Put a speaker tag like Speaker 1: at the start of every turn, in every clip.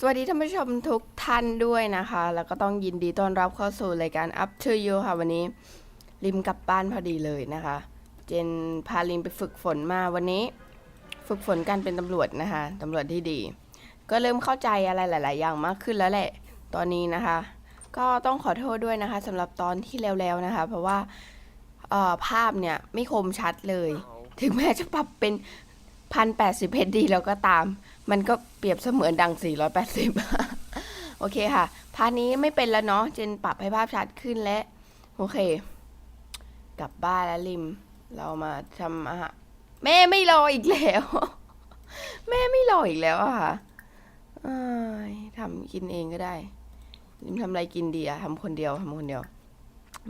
Speaker 1: สวัสดีท่านผู้ชมทุกท่านด้วยนะคะ แล้วก็ต้องยินดีต้อนรับเข้าสู่รายการ Up to You ค่ะ วันนี้ ริมกลับบ้านพอดีเลยนะคะ เจนพาริมไปฝึกฝนมาวันนี้ ฝึกฝนการเป็นตำรวจนะคะตำรวจที่ดี ก็เริ่มเข้าใจอะไรหลาย ๆ อย่างมากขึ้นแล้วแหละ ตอนนี้นะคะ ก็ต้องขอโทษด้วยนะคะสำหรับตอนที่แล้วๆนะคะ เพราะว่าเอ่อภาพเนี่ยไม่คมชัดเลย ถึงแม้จะปรับเป็นพันแปดสิบเดีแล้วก็ตาม มันก็เปรียบเสมือนดัง 480 โอเคค่ะ พาร์ทนี้ไม่เป็นแล้วเนาะ เจนปรับให้ภาพชัดขึ้นและ โอเค กลับบ้านแล้วริม เรามาทำอาหารแม่ไม่รออีกแล้ว แม่ไม่รออีกแล้วอะค่ะทำกินเองก็ได้ ริมทำอะไรกินดีอะทำคนเดียวทำคนเดียว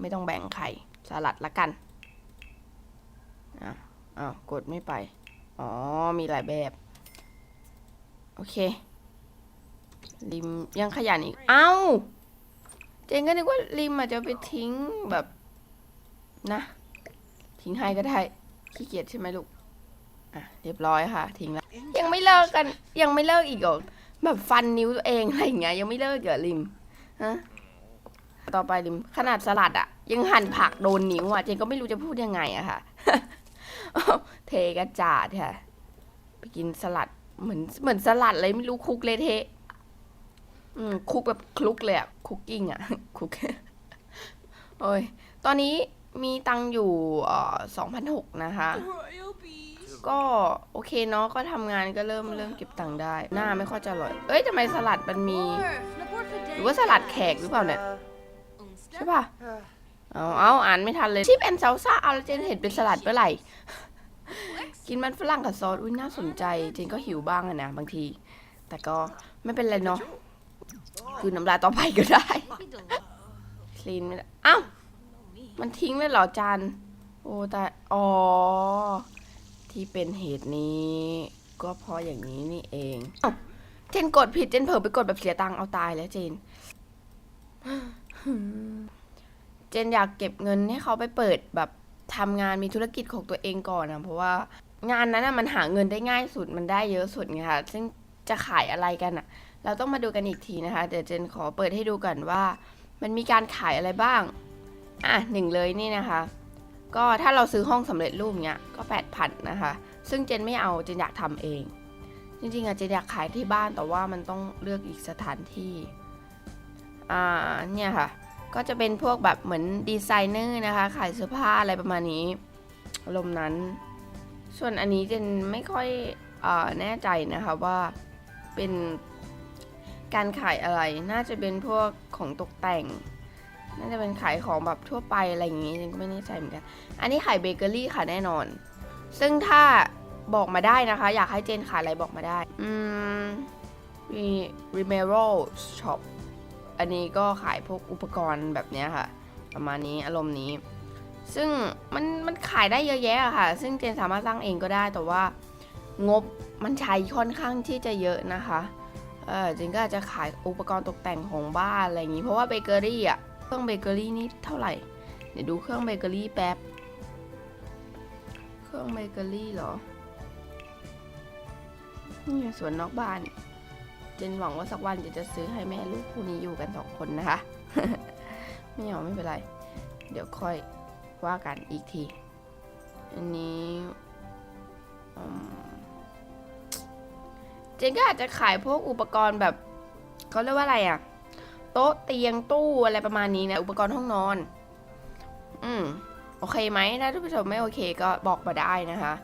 Speaker 1: ไม่ต้องแบ่งไข่ สลัดละกันอ้าวอ้าวกดไม่ไป อ๋อ มีหลายแบบ โอเค ริมยังขยันอีก เอ้า เจนก็นึกว่าริมอาจจะไปทิ้งแบบนะ ทิ้งให้ก็ได้ ขี้เกียจใช่ไหมลูก อะ เรียบร้อยค่ะ ทิ้งแล้ว ยังไม่เลิกกัน ยังไม่เลิกอีกเหรอแบบฟันนิ้วตัวเองอะไรอย่างเงี้ยยังไม่เลิกเหรอริมฮะต่อไปริมขนาดสลัดอะยังหั่นผักโดนนิ้วอะเจนก็ไม่รู้จะพูดยังไงอะค่ะ เทกระจาดค่ะ ไปกินสลัด เหมือนเหมือนสลัดเลยไม่รู้คุกเละเทะอืมคุกแบบคลุกเลยอะคุกกิ้งอะคุกโอ้ยตอนนี้มีตังค์อยู่เอ่อสองพันหกนะคะ ก็โอเคเนาะก็ทำงานก็เริ่มเริ่มเก็บตังค์ได้ หน้าไม่ค่อยจะอร่อย เอ้ยทำไมสลัดมันมี หรือว่าสลัดแขกหรือเปล่าเนี่ยใช่ป่ะเอาเอาอ่านไม่ทันเลยชิปแอนซาซ่าเอาแล้วเจนเห็นเป็นสลัดเมื่อไหร่ กินมันฝรั่งกับซอสอุ้ยน่าสนใจเจนก็หิวบ้างอะนะบางที แต่ก็ไม่เป็นไรเนาะคือน้ำลายต่อไปก็ได้คลีนไม่ได้อ้าวมันทิ้งเลยเหรอจานโอ้แต่อ๋อ ที่เป็นเหตุนี้ ก็เพราะอย่างนี้นี่เองอ้าวเจนกดผิดเจนเผลอไปกดแบบเสียตังค์เอาตายแล้วเจนเจนอยากเก็บเงินให้เขาไปเปิดแบบทำงานมีธุรกิจของตัวเองก่อนนะเพราะว่า งานนั้นนะมันหาเงินได้ง่ายสุดมันได้เยอะสุดไงคะซึ่งจะขายอะไรกันอะเราต้องมาดูกันอีกทีนะคะ เดี๋ยวเจนขอเปิดให้ดูก่อนว่า มันมีการขายอะไรบ้าง อะหนึ่งเลยนี่นะคะ ก็ถ้าเราซื้อห้องสำเร็จรูปเนี้ยก็แปดพันนะคะ ซึ่งเจนไม่เอาเจนอยากทำเอง จริงๆอะเจนอยากขายที่บ้านแต่ว่ามันต้องเลือกอีกสถานที่ อ่าเนี่ยค่ะ ก็จะเป็นพวกแบบเหมือนดีไซเนอร์นะคะ ขายเสื้อผ้าอะไรประมาณนี้อารมนั้น ส่วนอันนี้เจนไม่ค่อยอแน่ใจนะคะว่าเป็นการขายอะไร น่าจะเป็นพวกของตกแต่ง น่าจะเป็นขายของแบบทั่วไปอะไรอย่างงี้เจนก็ไม่แน่ใจเหมือนกัน อันนี้ขายเบเกอรี่ค่ะแน่นอน ซึ่งถ้าบอกมาได้นะคะ อยากให้เจนขายอะไรบอกมาได้ อืมมี Remero Shop อันนี้ก็ขายพวกอุปกรณ์แบบนี้ค่ะ ประมาณนี้อารมณ์นี้ ซึ่งมันมันขายได้เยอะแยะค่ะ ซึ่งเจนสามารถสร้างเองก็ได้แต่ว่างบมันใช้ค่อนข้างที่จะเยอะนะคะเออเจนก็อาจจะขายอุปกรณ์ตกแต่งของบ้านอะไรอย่างนี้ เพราะว่าเบเกอรี่อะเครื่องเบเกอรี่นี่เท่าไหร่ เดี๋ยวดูเครื่องเบเกอรี่แป๊บ เครื่องเบเกอรี่เหรอ นี่สวนนอกบ้าน เจนหวังว่าสักวันจะจะซื้อให้แม่ลูกคู่นี้อยู่กันสองคนนะคะ ไม่เอาไม่เป็นไร เดี๋ยวค่อย ว่ากันอีกที อันนี้เจนก็อาจจะขายพวกอุปกรณ์แบบเขาเรียกว่าอะไรอะโต๊ะเตียงตู้อะไรประมาณนี้นะอุปกรณ์ห้องนอน อืมโอเคไหมถ้าท่านผู้ชมไม่โอเคก็บอกมาได้นะคะ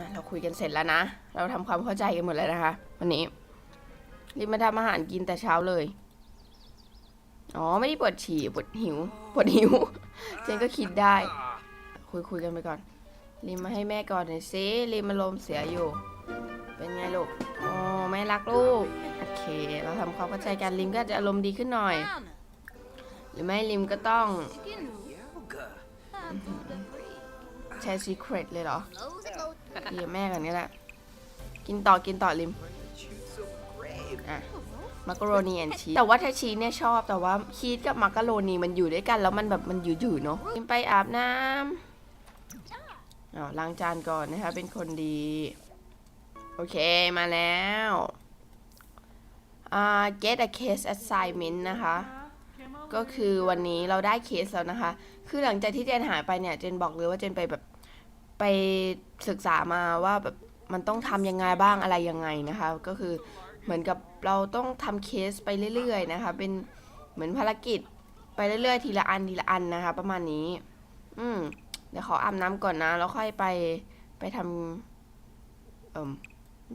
Speaker 1: ะเราคุยกันเสร็จแล้วนะ เราทำความเข้าใจกันหมดแล้วนะคะ วันนี้รีบมาทำอาหารกินแต่เช้าเลย อ๋อ ไม่ได้ปวดฉี่ปวดหิวปวดหิว เจนก็คิดได้ คุยคุยกันไปก่อนรีมมาให้แม่ก่อนหน่อยซิรีมมาลมณ์เสียอยู่ เป็นไงลูกอ๋อแม่รักลูก โอเค เราทำความเข้าใจกันริมก็จะอารมณ์ดีขึ้นหน่อย หรือไม่ริมก็ต้องใช้ซีเครตเลยเหรอเรียแม่กันนี่แหละ กินต่อกินต่อริมอะ มักกะโรนีแอนชีสแต่ว่าถ้าชีสเนี่ยชอบแต่ว่าชีสกับมักกะโรนีมันอยู่ด้วยกันแล้วมันแบบมันหยืดๆเนาะกินไปอาบน้ำอ๋อล้างจานก่อนนะคะ เป็นคนดี โอเคมาแล้วอ่า get a case assignment นะคะก็คือวันนี้เราได้เคสแล้วนะคะ คือหลังจากที่เจนหายไปเนี่ย เจนบอกเลยว่าเจนไปแบบไปศึกษามาว่าแบบมันต้องทำยังไงบ้างอะไรยังไงนะคะ ก็คือเหมือนกับ เราต้องทำเคสไปเรื่อยๆนะคะ เป็นเหมือนภารกิจไปเรื่อยๆ ทีละอันทีละอันนะคะ ประมาณนี้ อืมเดี๋ยวขออาบน้ำก่อนนะ แล้วค่อยไปไปทำเอ่ม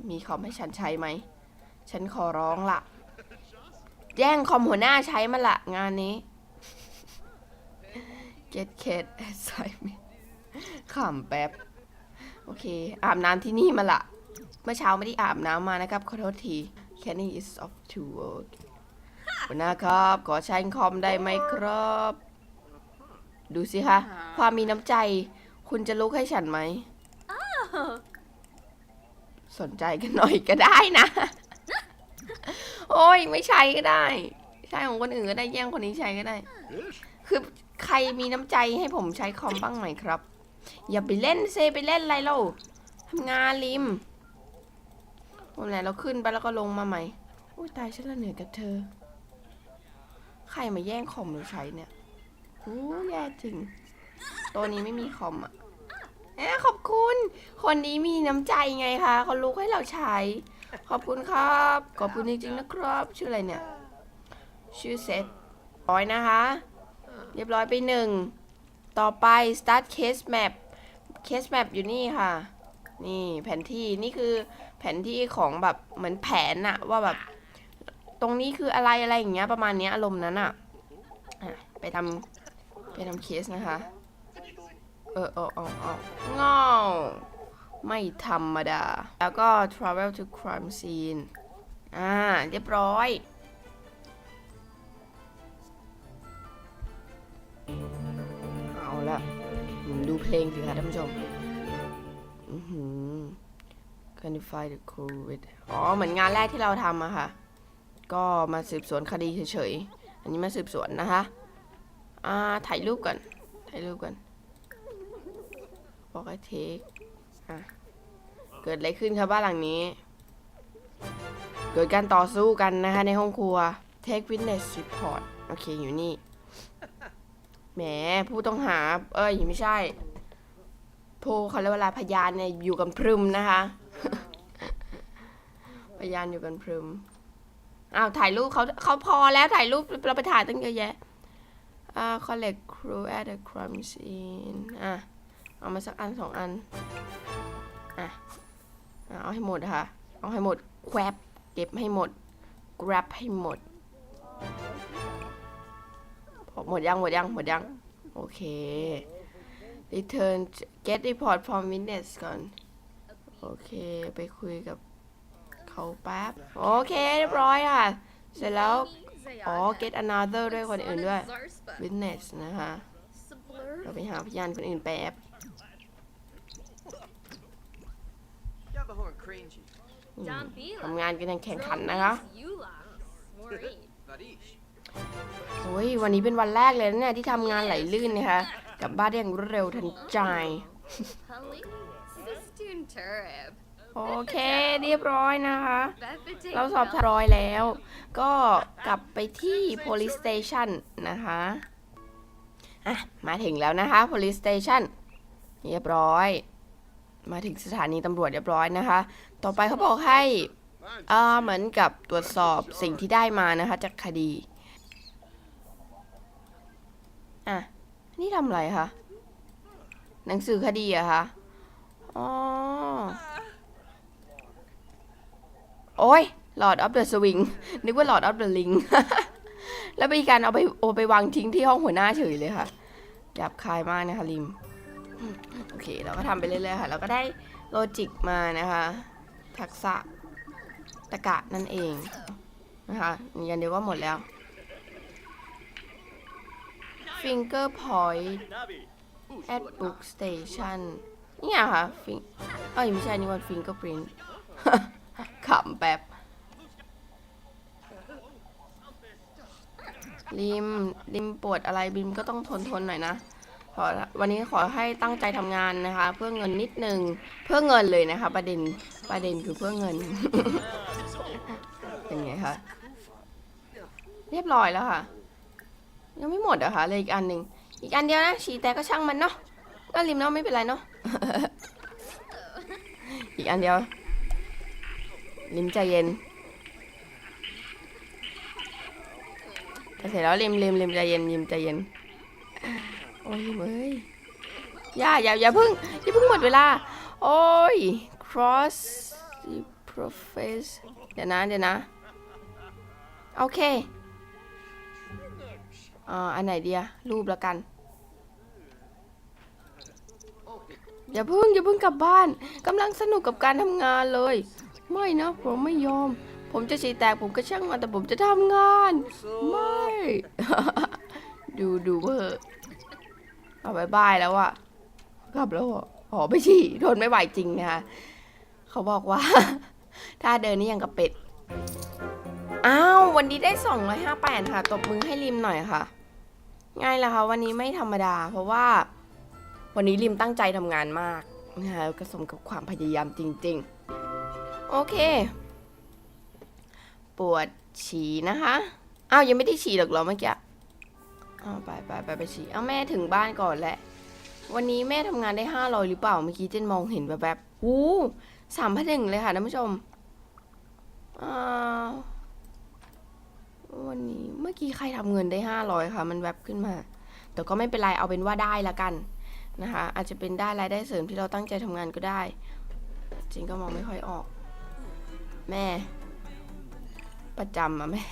Speaker 1: มีคอมให้ฉันใช้ไหม ฉันขอร้องละแย่งคอมหัวหน้าใช้มาละงานนี้ get cat assignment ขำแป๊บ โอเค อาบน้ำที่นี่มาละ เมื่อเช้าไม่ได้อาบน้ำมานะครับ ขอโทษที Kenny is off to work หัวหน้าครับ ขอใช้คอมได้ไหมครับ ดูสิคะ ความมีน้ำใจ คุณจะลุกให้ฉันไหม สนใจกันหน่อยก็ได้นะ โอ้ย ไม่ใช้ก็ได้ ใช้ของคนอื่นก็ได้แย่งคนนี้ใช้ก็ได้ คือใครมีน้ำใจให้ผมใช้คอมบ้างไหมครับ อย่าไปเล่นเซไปเล่นอะไรเราทำงานริม วันไหนเราขึ้นไปแล้วก็ลงมาใหม่อุ้ยตายฉันละเหนื่อยกับเธอ ใครมาแย่งคอมเราใช้เนี่ยโอ้แย่จริง ตัวนี้ไม่มีคอมอะแอบขอบคุณ คนนี้มีน้ำใจไงคะเขาลุกให้เราใช้ ขอบคุณครับ ขอบคุณจริงๆนะครับ ชื่ออะไรเนี่ย ชื่อเซตร้อยนะคะ เรียบร้อยไปหนึ่ง ต่อไป start case map case map อยู่นี่ค่ะ นี่แผนที่ นี่คือ แผนที่ของแบบเหมือนแผนอะว่าแบบ ตรงนี้คืออะไรอะไรอย่างเงี้ยประมาณเนี้ยอารมณ์นั้นอะอะไปทำไปทำเคสนะคะ เออเออเออเออเงาไม่ธรรมดา แล้วก็ travel to crime scene อ่า เรียบร้อยเอาละผมดูเพลงสิคะท่านผู้ชม อือหือ Canify the crew with อ๋อ เหมือนงานแรกที่เราทำอะค่ะ ก็มาสืบสวนคดีเฉยๆ อันนี้มาสืบสวนนะคะ อ่า ถ่ายรูปก่อน ถ่ายรูปก่อน บอกให้เทคอะ เกิดอะไรขึ้นครับบ้านหลังนี้ เกิดการต่อสู้กันนะคะในห้องครัว take witness report โอเค อยู่นี่ แหม ผู้ต้องหา เอ้ย ไม่ใช่ผู้เขาเรียกว่าพยานเนี่ยอยู่กันพรึมนะคะ พยานอยู่กันพรึมอ้าวถ่ายรูปเขาเขาพอแล้วถ่ายรูปเราไปถ่ายตั้งเยอะแยะอ่า collect crew at the crime scene อะ เอามาสักอันสองอัน อะ เอาให้หมดค่ะ เอาให้หมดแควบเก็บให้หมด grab ให้หมด หมดยังหมดยังหมดยัง โอเค return get report from witness ก่อน โอเค ไปคุยกับ เขาแป๊บ โอเคเรียบร้อยค่ะ เสร็จแล้ว อ๋อ get another ด้วยคนอื่นด้วย witness นะคะ เราไปหาพยานคนอื่นแป๊บทำงานกันอย่างแข่งขันนะคะโอ้ยวันนี้เป็นวันแรกเลยนะเนี่ยที่ทำงานไหลลื่นนะคะกลับบ้านได้อย่างรวดเร็วทันใจ โอเคเรียบร้อยนะคะ เราสอบทร้อยแล้ว ก็กลับไปที่ police station นะคะอะมาถึงแล้วนะคะ police station เรียบร้อย มาถึงสถานีตำรวจเรียบร้อยนะคะ ต่อไปเขาบอกให้เอ่อเหมือนกับตรวจสอบสิ่งที่ได้มานะคะจากคดีอะนี่ทำอะไรคะหนังสือคดีอะคะอ๋อ โอ้ย Lord of the Swing นึกว่า Lord of the Ring แล้วมีการเอาไปโอาไปวางทิ้งที่ห้องหัวหน้าเฉยเลยค่ะหยาบคายมากนะคะลิม โอเค เราก็ทำไปเรื่อยๆค่ะ เราก็ได้โลจิกมานะคะ ทักษะตะกะนั่นเองนะคะย่างเดียวก็หมดแล้ว finger point at book station นี่ค่ะ ฟิงเอ้ยไม่ใช่นี่วัน fingerprint ำแบบริม ริมปวดอะไรบิมก็ต้องทนทนหน่อยนะขอวันนี้ขอให้ตั้งใจทำงานนะคะ เพื่อเงินนิดนึง เพื่อเงินเลยนะคะ ประเด็นประเด็นคือเพื่อเงิน เป็นไงคะ เรียบร้อยแล้วค่ะ ยังไม่หมดอะคะเลยอีกอันหนึ่งอีกอันเดียวนะฉีแต่ก็ช่างมันเนาะก็ริมเนาะไม่เป็นไรเนาะ อีกอันเดียว ริมใจเย็นเสร็จแล้วริมริมริมใจเย็นริมใจเย็น โอ้ยเอ้ยอย่าอย่าอย่าเพึ่งอย่าเพึ่งหมดเวลา โอ้ย cross the profess เดี๋ยวนะเดี๋ยวนะ โอเคอ่าอันไหนเดียรูปแล้วกันอย่าเพิ่งอย่าเพิ่งกลับบ้านกำลังสนุกกับการทำงานเลย ไม่นะ ผมไม่ยอม ผมจะฉี่แตกผมก็ช่างมันแต่ผมจะทำงาน ไม่ ดูดูเบอร์เอาบายบายแล้วอะกลับแล้วอะอ๋อไปฉี่ทนไม่ไหวจริงนะคะเขาบอกว่า ถ้าเดินนี่ยังกับเป็ด อ้าว วันนี้ได้ 258 ค่ะ ตบมือให้ริมหน่อยค่ะ ง่ายละค่ะ วันนี้ไม่ธรรมดา เพราะว่า วันนี้ริมตั้งใจทำงานมากนะคะก็สมกับความพยายามจริง ๆ โอเค ปวดฉี่นะคะอ้าวยังไม่ได้ฉี่หรอกเหรอเมื่อกี้อ้าวไปไปไปไปฉี่อ้าวแม่ถึงบ้านก่อนแหละ วันนี้แม่ทำงานได้ห้าร้อยหรือเปล่าเมื่อกี้เจนมองเห็นแบบแบบหูสามพันหนึ่งเลยค่ะท่านผู้ชมอ่าวันนี้เมื่อกี้ใครทำเงินได้ห้าร้อยค่ะ มันแวบขึ้นมา แต่ก็ไม่เป็นไรเอาเป็นว่าได้ละกันนะคะ อาจจะเป็นได้รายได้เสริมที่เราตั้งใจทำงานก็ได้ จริงก็มองไม่ค่อยออก แม่ ประจำอะแม่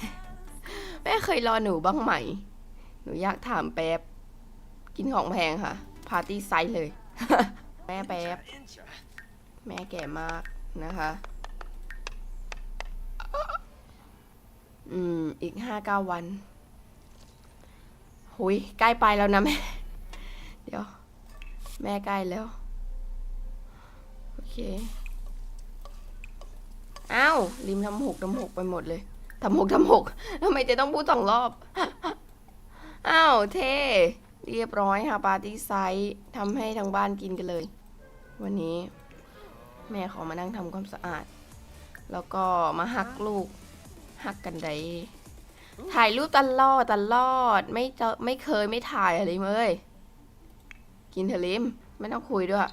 Speaker 1: แม่เคยรอหนูบ้างไหม หนูอยากถามแป๊บ กินของแพงค่ะ พาร์ตี้ไซส์เลย แม่แป๊บ แม่แก่มากนะคะ อืม อีกห้าเก้าวัน หุยใกล้ไปแล้วนะแม่ เดี๋ยว แม่ใกล้แล้ว โอเค อ้าวริมทำหกทำหกไปหมดเลยทำหกทำหกทำไมจะต้องพูดสองรอบ อ้าวเท่เรียบร้อยค่ะปาร์ตี้ไซส์ทำให้ทั้งบ้านกินกันเลย วันนี้ แม่ขอมานั่งทำความสะอาด แล้วก็มาหักลูกหักกันได้ถ่ายรูปตลอดตลอดไม่เจอไม่เคยไม่ถ่ายอะไรเลย กินเถอะลิมไม่ต้องคุยด้วย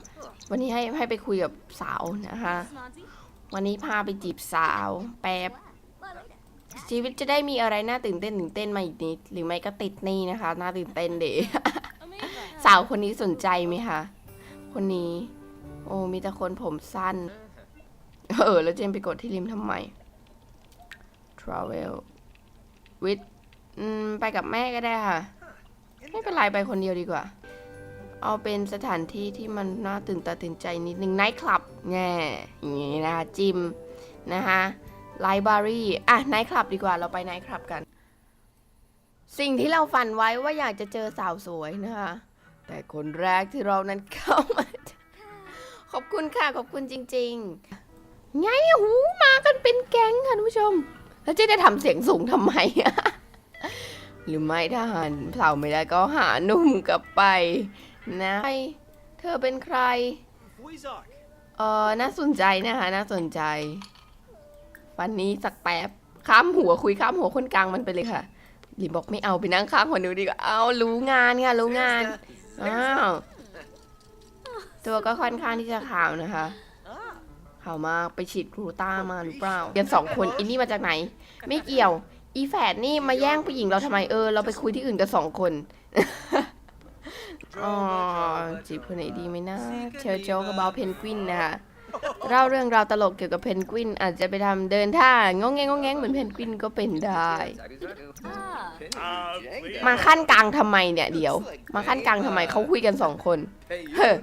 Speaker 1: วันนี้ให้ให้ไปคุยกับสาวนะคะ วันนี้พาไปจีบสาวแป๊บชีวิตจะได้มีอะไรน่าตื่นเต้นตื่นเต้นมาอีกนิด หรือไม่ก็ติดนี่นะคะ น่าตื่นเต้นเด สาวคนนี้สนใจไหมคะ คนนี้ โอ้มีแต่คนผมสั้น เออ แล้วเจมไปกดที่ริมทำไม travel with ไปกับแม่ก็ได้ค่ะ ไม่เป็นไรไปคนเดียวดีกว่า เอาเป็นสถานที่ที่มันน่าตื่นตาตื่นใจนิดนึงไนท์คลับแง่อย่างงี้นะคะจิมนะคะไลบรารีอะไนท์คลับดีกว่าเราไปไนท์คลับกัน สิ่งที่เราฝันไว้ว่าอยากจะเจอสาวสวยนะคะ แต่คนแรกที่เรานั้นเข้ามา ขอบคุณค่ะ ขอบคุณจริงๆไงอะหูมากันเป็นแก๊งค่ะท่านผู้ชม แล้วเจะได้ทำเสียงสูงทำไมอะหรือไม่ถ้าหาสาวไม่ได้ก็หาหนุ่มกลับไป นะใครเธอเป็นใคร
Speaker 2: Wizark.
Speaker 1: เออน่าสนใจนะคะ น่าสนใจ วันนี้สักแป๊บ ข้ามหัวคุยข้ามหัวคนกลางมันไปเลยค่ะลิมบอกไม่เอาไปนั่งข้างหัวหนูดีกว่า เอารู้งานค่ะ รู้งาน อ้าว ตัวก็ค่อนข้างที่จะขาวนะคะ
Speaker 2: Ah,
Speaker 1: ขาวมาก ไปฉีดกลูต้ามาหรือเปล่ากันสองคนอินนี่มาจากไหน ไม่เกี่ยว อีแฝดนี่มาแย่งผู้หญิงเราทำไมเออ เราไปคุยที่อื่นกันสองคน อ๋อจีบคนไหนดีไหมนะเชลโจ๊กกับเบลเพนกวินนะคะเล่าเรื่องราวตลกเกี่ยวกับเพนกวิน อาจจะไปทำเดินท่างงแงงงแงงเหมือนเพนกวินก็เป็นได้ มาขั้นกลางทำไมเนี่ยเดี๋ยว มาขั้นกลางทำไมเขาคุยกันสองคน
Speaker 2: Hey,
Speaker 1: เฮ้อ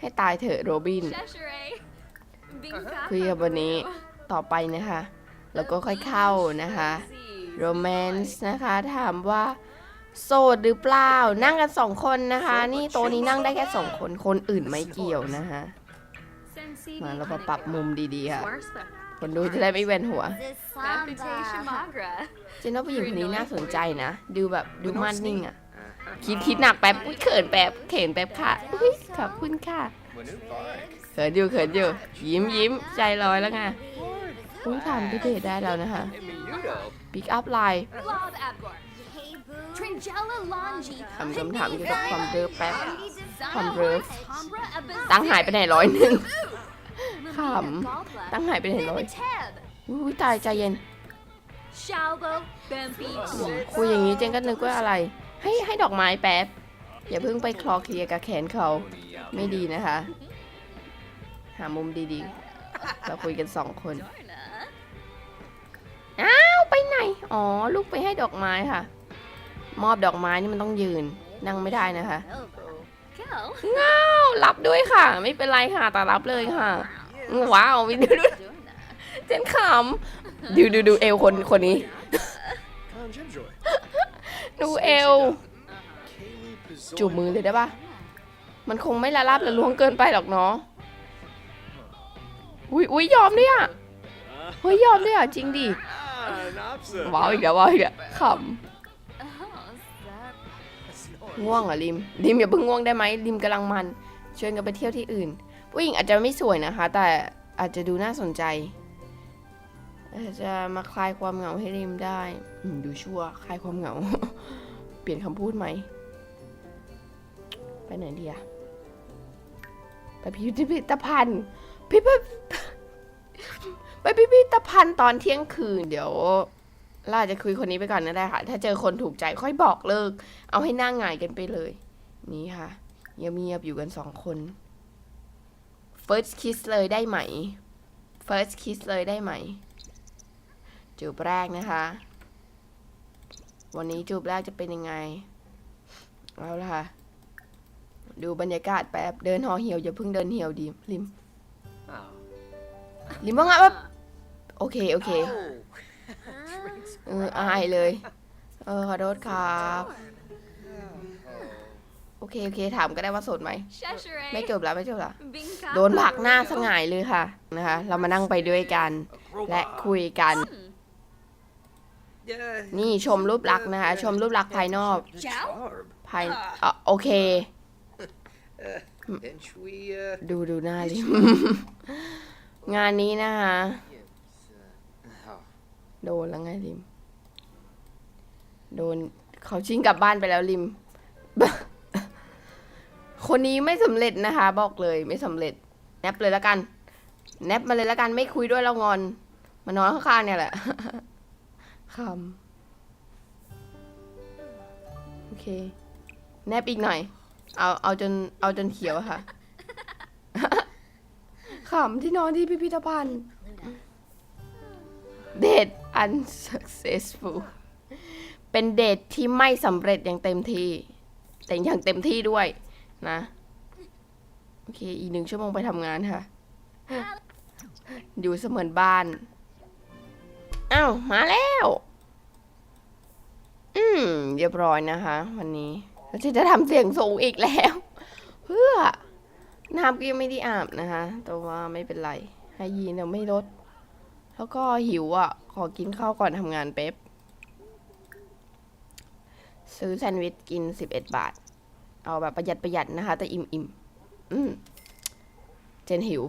Speaker 1: ให้ตายเถอะโรบินคุยกับวันนี้ต่อไปนะคะ แล้วก็ค่อยเข้านะคะโรแมนส์นะคะถามว่า โสดหรือเปล่า นั่งกันสองคนนะคะ นี่โต๊ะนี้นั่งได้แค่สองคน คนอื่นไม่เกี่ยวนะคะมาเรามาปรับมุมดีๆค่ะ คนดูจะได้ไม่เวียนหัวเจนว่าผู้หญิงคนนี้น่าสนใจนะ ดูแบบดูมั่นนิ่งอะคิดคิดหนักแป๊บ อุ้ยเขินแป๊บ เขินแป๊บค่ะ อุ้ยขอบคุณค่ะ เขินอยู่เขินอยู่ ยิ้มยิ้มใจลอยแล้วไงอุ้ยถามไปเดทได้แล้วนะคะ
Speaker 2: Hey, me, you know.
Speaker 1: ปิกอัพไลน์
Speaker 3: Blob Abgor.
Speaker 4: Hey, boo.
Speaker 3: Tringella Longi.
Speaker 1: คำคำถามเกี่ยวกับความเริบแป๊บ
Speaker 3: Sana
Speaker 1: ความเริบ
Speaker 3: Tombra Abazir.
Speaker 1: ตั้งหายไปไหนร้อยหนึ่ง
Speaker 3: Lumina
Speaker 1: Khẩm.
Speaker 3: Gobla.
Speaker 1: ตั้งหายไปไหนร้อย
Speaker 3: Bimiteb.
Speaker 1: อุ้ยตายใจเย็น
Speaker 3: Shalbo Bambi.
Speaker 1: คุยอย่างนี้เจนก็นึกว่าอะไร ให้ให้ดอกไม้แป๊บ อย่าเพิ่งไปคลอเคลียร์กับแขนเขา ไม่ดีนะคะ หามุมดีๆ เราคุยกันสองคน อ้าว ไปไหน อ๋อ ลูกไปให้ดอกไม้ค่ะ มอบดอกไม้นี่มันต้องยืน นั่งไม่ได้นะคะ
Speaker 3: Elbow. Go.
Speaker 1: อ้าวรับด้วยค่ะ ไม่เป็นไรค่ะแต่รับเลยค่ะ ว้าววิดูดู
Speaker 3: Donna.
Speaker 1: เจนขำดูดูดูเอวคนคนนี้
Speaker 2: Con Jimjoy.
Speaker 1: ดูเอว
Speaker 2: Kaylee Pizzoy.
Speaker 1: จูบมือเลยได้ปะมันคงไม่ละลาบละล้วงเกินไปหรอกเนาะอุ้ยอุ้ยยอมด้วยอะเฮ้ยยอมด้วยอะจริงดิ
Speaker 2: Ah, an opsa.
Speaker 1: ว้าวอีกแล้วว้าวอีกแล้วข
Speaker 3: Oh, that ำ
Speaker 1: ง่วงเหรอะริมริมอย่าเพิ่งง่วงได้ไหมริมกำลังมันชวนกันไปเที่ยวที่อื่น ผู้หญิงอาจจะไม่สวยนะคะ แต่อาจจะดูน่าสนใจ อาจจะมาคลายความเหงาให้ริมได้ดูชั่วคลายความเหงา เปลี่ยนคำพูดไหมไปไหนดีอะไปพิพิธภัณฑ์พิพิธไปพิพิธภัณฑ์ตอนเที่ยงคืนเดี๋ยว เราอาจจะคุยคนนี้ไปก่อนก็ได้ค่ะ ถ้าเจอคนถูกใจค่อยบอกเลิก เอาให้หน้าหงายกันไปเลย นี่ค่ะเงียบๆอยู่กันสองคน first kiss เลยได้ไหม first kiss เลยได้ไหม จูบแรกนะคะ วันนี้จูบแรกจะเป็นยังไง เอาละค่ะ ดูบรรยากาศแป๊บ เดินหอเหี่ยวอย่าเพิ่งเดินเหี่ยวดิลิม
Speaker 2: Oh.
Speaker 1: ลิมว่าไงแบบโอเค โอเค
Speaker 2: Oh.
Speaker 1: เอออายเลย เออขอโทษครับ โอเคโอเคถามก็ได้ว่าโสดไหม
Speaker 3: Cheshire.
Speaker 1: ไม่จบแล้วไม่จบแล้ว
Speaker 3: Binka.
Speaker 1: โดนผลักหน้าสงายเลยค่ะนะคะ เรามานั่งไปด้วยกัน
Speaker 2: Robot.
Speaker 1: และคุยกัน
Speaker 2: Yeah.
Speaker 1: นี่ชมรูปลักษณ์นะคะ ชมรูปลักษณ์ภายนอก
Speaker 3: Ciao.
Speaker 2: Barb.
Speaker 1: ภายอะโอเค
Speaker 2: Uh, and we, uh,
Speaker 1: ดูดูหน้าลิมงานนี้นะคะ
Speaker 2: oh.
Speaker 1: โดนแล้วไงลิม โดนเขาชิงกลับบ้านไปแล้วลิม คนนี้ไม่สำเร็จนะคะ บอกเลยไม่สำเร็จ แนบเลยแล้วกัน แนบมาเลยแล้วกันไม่คุยด้วยแล้วงอน มานอนข้างๆเนี่ยแหละคำโอเค แนบอีกหน่อย เอาเอาจนเอาจนเขียวอะค่ะขำที่นอนที่พิพิธภัณฑ์ เดท unsuccessful เป็นเดทที่ไม่สำเร็จอย่างเต็มที่ แต่อย่างเต็มที่ด้วยนะ โอเค อีกหนึ่งชั่วโมงไปทำงานค่ะ อยู่เสมือนบ้าน อ้าว มาแล้ว อืม เรียบร้อยนะคะ วันนี้แล้วจะจะทำเสียงสูงอีกแล้ว เพื่อน้ำก็ยังไม่ได้อาบนะคะ แต่ว่าไม่เป็นไรให้ยีนเนี่ยไม่ลด แล้วก็หิวอะ ขอกินข้าวก่อนทำงานเป๊ป ซื้อแซนด์วิชกิน11บาท เอาแบบประหยัดประหยัดนะคะ แต่อิ่มอิ่มอืมเจนหิว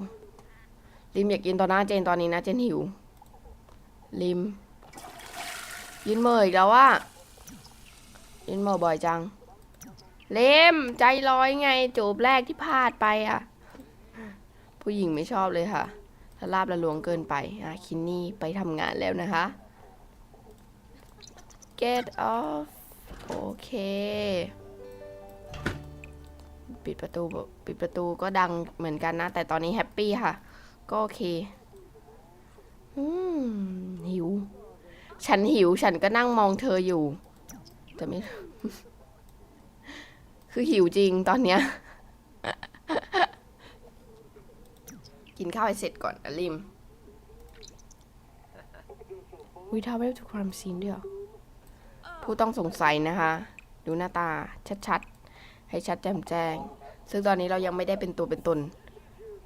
Speaker 1: ลิมอยากกินตอนหน้าเจนตอนนี้นะ เจนหิวลิมยินเมยอีกแล้วว่ายินเมยบ่อยจัง เลมใจลอยไงจูบแรกที่พลาดไปอะ ผู้หญิงไม่ชอบเลยค่ะถ้าลาบละลวงเกินไปอะคินนี่ไปทำงานแล้วนะคะ get off เค ปิดประตูปิดประตูก็ดังเหมือนกันนะ แต่ตอนนี้แฮปปี้ค่ะ ก็โอเค อืม หิว ฉันหิวฉันก็นั่งมองเธออยู่ แต่ไม่ คือหิวจริงตอนเนี้ย กินข้าวให้เสร็จก่อนนะลิมวิทาเวลทูครามซีนด้วยเหรอ ผู้ต้องสงสัยนะคะ ดูหน้าตาชัดๆ ให้ชัดแจ่มแจ้ง ซึ่งตอนนี้เรายังไม่ได้เป็นตัวเป็นตน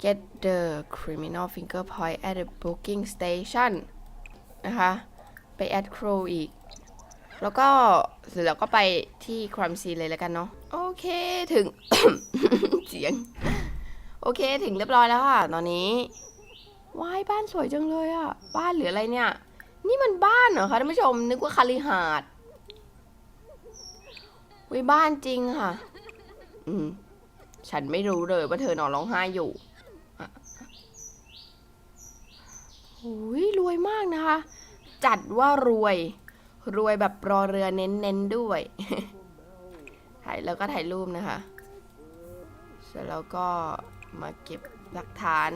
Speaker 1: get the criminal finger point at the booking station นะคะ ไป add crew อีก แล้วก็เสร็จแล้วก็ไปที่ crime scene เลยแล้วกันเนาะ โอเคถึง เสียง โอเคถึงเรียบร้อยแล้วค่ะ ตอนนี้ว้ายบ้านสวยจังเลยอะบ้านหรืออะไรเนี่ย นี่มันบ้านเหรอคะท่านผู้ชม นึกว่าคาลิฮาด วิบ้านจริงค่ะ อืม ฉันไม่รู้เลยว่าเธอนอนร้องไห้อยู่อะโอ้ยรวยมากนะคะ จัดว่ารวย รวยแบบรอเรือเน้นๆด้วย ถ่ายแล้วก็ถ่ายรูปนะคะเสร็จแล้วก็มาเก็บหลักฐาน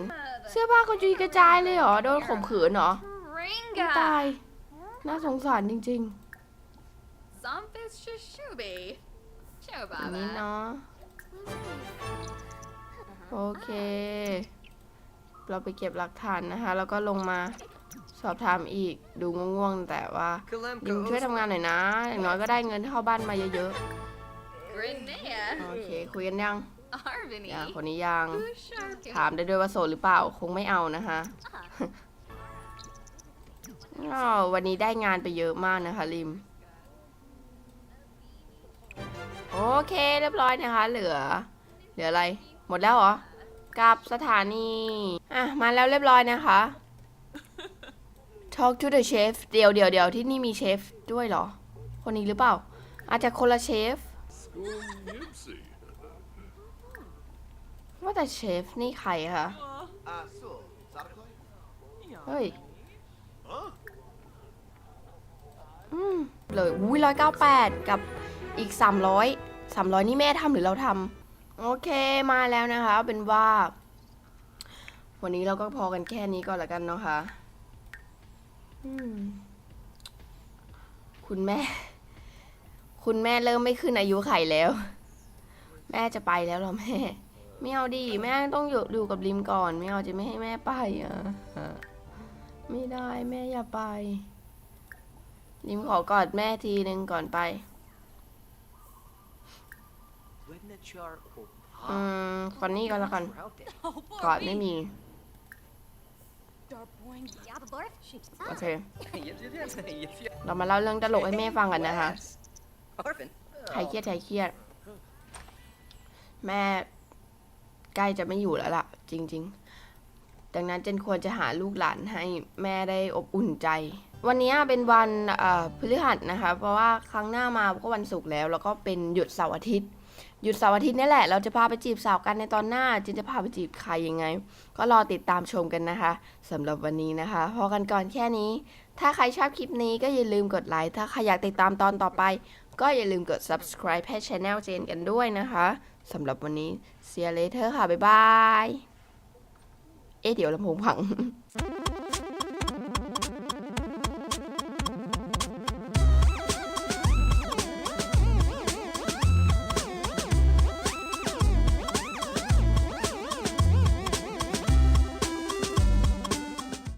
Speaker 1: เสื้อผ้าก็จุยกระจายเลยเหรอ โดนข่มขืนเหรอตาย
Speaker 3: Ringa.
Speaker 1: น่าสงสารจริง
Speaker 3: Zombis Shishubi. Show
Speaker 1: ๆอันนี้
Speaker 3: Baba.
Speaker 1: เนาะ โอเค เราไปเก็บหลักฐานนะคะ แล้วก็ลงมาสอบถามอีกดูง่วงๆ แต่ว่ายิมช่วยทำงานหน่อยนะ อย่างน้อยก็ได้เงินเข้าบ้านมาเยอะ
Speaker 3: Grenea.
Speaker 1: ๆโอเคคุยกันยัง
Speaker 3: Arvini.
Speaker 1: ยังคนนี้ยัง
Speaker 3: Usharku.
Speaker 1: ถามได้ด้วยว่าโสดหรือเปล่า คงไม่เอานะคะอ้าววันนี้ได้งานไปเยอะมากนะคะ ริม โอเคเรียบร้อยนะคะ เหลือ เหลืออะไร หมดแล้วเหรอกับสถานี อะ มาแล้วเรียบร้อยนะคะ Talk to the chef เดี๋ยวเดี๋ยวเดี๋ยวที่นี่มีเชฟด้วยเหรอ คนนี้หรือเปล่า อาจจะคนละเชฟ ว่าแต่เชฟนี่ใครคะ เฮ้ยอืมเลยอุ้ยร้อยเก้าแปดกับอีกสามร้อย สามร้อยนี่แม่ทำหรือเราทำโอเคมาแล้วนะคะ เป็นว่า วันนี้เราก็พอกันแค่นี้ก่อนละกันเนาะคะ่ะคุณแม่ คุณแม่เริ่มไม่ขึ้นอายุไขแล้ว แม่จะไปแล้วหรอแม่ ไม่เอาดิแม่ต้องอยู่อยู่กับริมก่อน ไม่เอาจะไม่ให้แม่ไปอะไม่ได้แม่อย่าไปริมขอกอดแม่ทีหนึ่งก่อนไป อืมฟันนี่ก็แล้วกันกอดไม่มีโอเคเรามาเล่าเรื่องตลกให้แม่ฟังกันนะคะ
Speaker 2: Orphan?
Speaker 1: ใครเครียดใครเครียด แม่ใกล้จะไม่อยู่แล้วล่ะ จริง ๆ ดังนั้นเจนควรจะหาลูกหลานให้แม่ได้อบอุ่นใจ วันนี้เป็นวันเอ่อพฤหัสนะคะ เพราะว่าครั้งหน้ามาก็วันศุกร์แล้ว แล้วก็เป็นหยุดเสาร์อาทิตย์ หยุดเสาร์อาทิตย์นี่แหละ เราจะพาไปจีบสาวกันในตอนหน้าเจนจะพาไปจีบใครยังไง ก็รอติดตามชมกันนะคะสำหรับวันนี้นะคะพอกันก่อนแค่นี้ ถ้าใครชอบคลิปนี้ก็อย่าลืมกดไลค์ถ้าใครอยากติดตามตอนต่อไป ก็อย่าลืมกด subscribe ให้ channel เจนกันด้วยนะคะสำหรับวันนี้ see you later ค่ะ บ๊ายบาย เอ๊ะเดี๋ยวลำโพงพัง